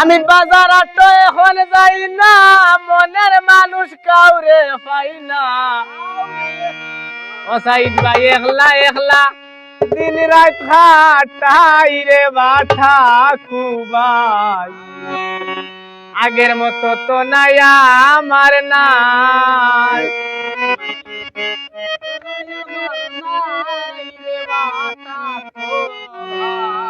আমি বাজার আটো এখন যাই না, মনের মানুষ কাউরে পাই না। ও সাইদ ভাই, একলা একলা। দিন রাত খাটাই রে বাঠা কুবাই। আগের মতো তো নাই, আমার নাই। আমার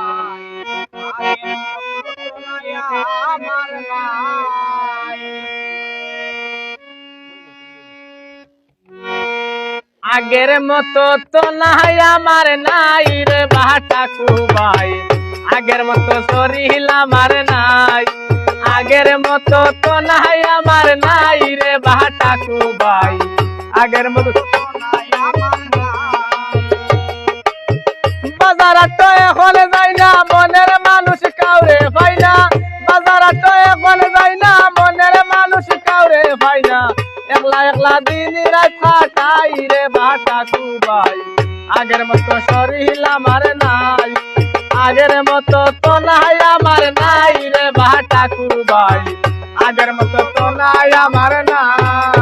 আগের মতো তো নাই, আমার নাই রে বাটা কুবাই আগের মতো শরীর আমার নাই, আগের মতো তো নাই, আমার নাই রে বাটা কুবাই আগের মতো। বাজার এখন যাই না, মনের মানুষ কাউরে এখন যাই না, মনের মানুষ কাউরে না। একলা একলা দিন রাত থাকাই রে বাটা কুবাই। আগের মতো শরীর আমার নাই, আগের মতো তো নাই, আমার নাই রে বাটা কুবাই। আগের মতো তো নাই, আমার নাই।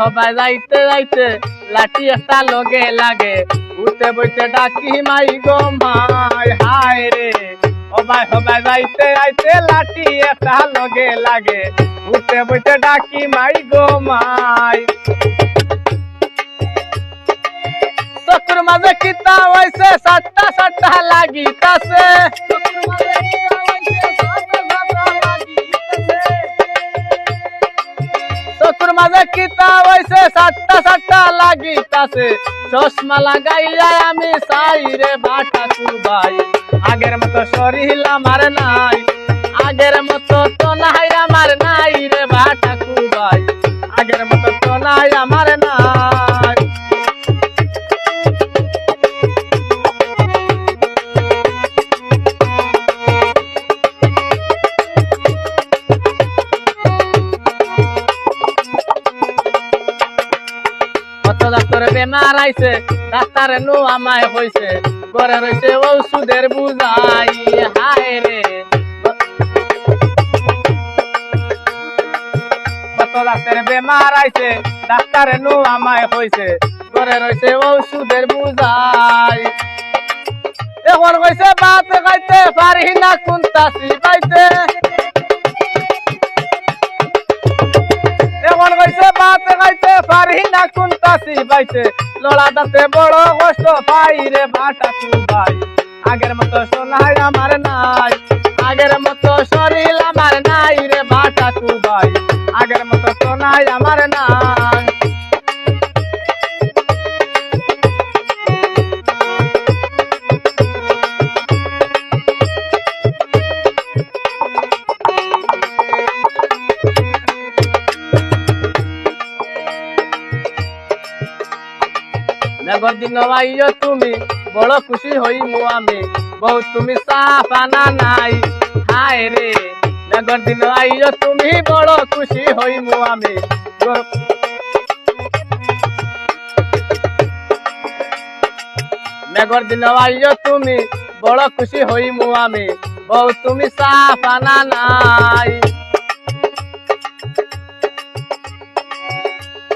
হবাই যাইতে যাইতে লাঠি একটা লগে লাগে। উঠে বইতে ডাকি, মাই গো মাই, হায় রে। হবাই হবাই যাইতে যাইতে লাঠি একটা লগে লাগে। উঠে বইতে ডাকি, মাই গো মাই। চকুর মাঝে কিতা হইছে, সাতটা সাতটা লাগিতাছে। চকুর মাঝে কিতা হইছে, সাতটা সাতটা লাগিতাছে। চশমা লাগাইয়া আমি সাই রে বাটা ভাই আগের মতো শরীর আমার নাই, আগের মতো তো নাই আমার ডাক্তার বেমার আইছে ডাক্তার নু আমায় হইছে। ঘরে রইছে ঔষধের বুঝাই, হায় রে। কত ডাক্তার বেমার আইছে ডাক্তার নু আমায় হইছে। ঘরে রইছে ঔষধের বুঝাই। এখন কইছে বাত গাইতে, পারি না কুন্তাসি পাইতে এখন পারি না কুন্তাসি বাইতে লড়া দাঁতে বড় কষ্ট পাই রে বাটা ভাই আগের মতো সোনাই আমার নাই, আগের মতো শরীর আমার নাই রে বাটা ভাই আগের মতো সোনাই আমার দিন আইয় তুমি, বড় খুশি হই মু আমি। বহু তুমি সাফানা নাই, হায় রে। মেঘর দিন আইয় তুমি, বড় খুশি হই মু আমি। মেঘর দিন আইয় তুমি, বড় খুশি হই মু আমি। বহু তুমি সাফানা নাই।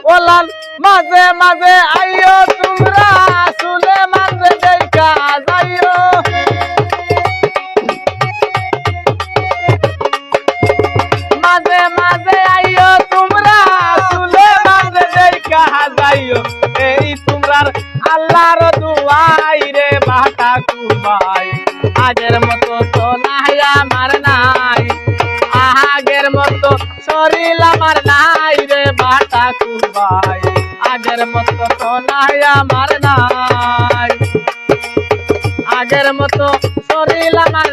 ওলান মাঝে মাঝে আইও তোমরা শুনে মাঝে দেখা যাইও মাঝে মাঝে আইও তোমরা শুনে মাঝে দেখা যাইও এই তোমরার আল্লাহর দুয়াই রে বাটা কুবাই মতো তো আমার নাই। আগের মতো শরীর আমার নাই। আগের মতো সোনাই আমার নাই। আগের মতো শরীর আমার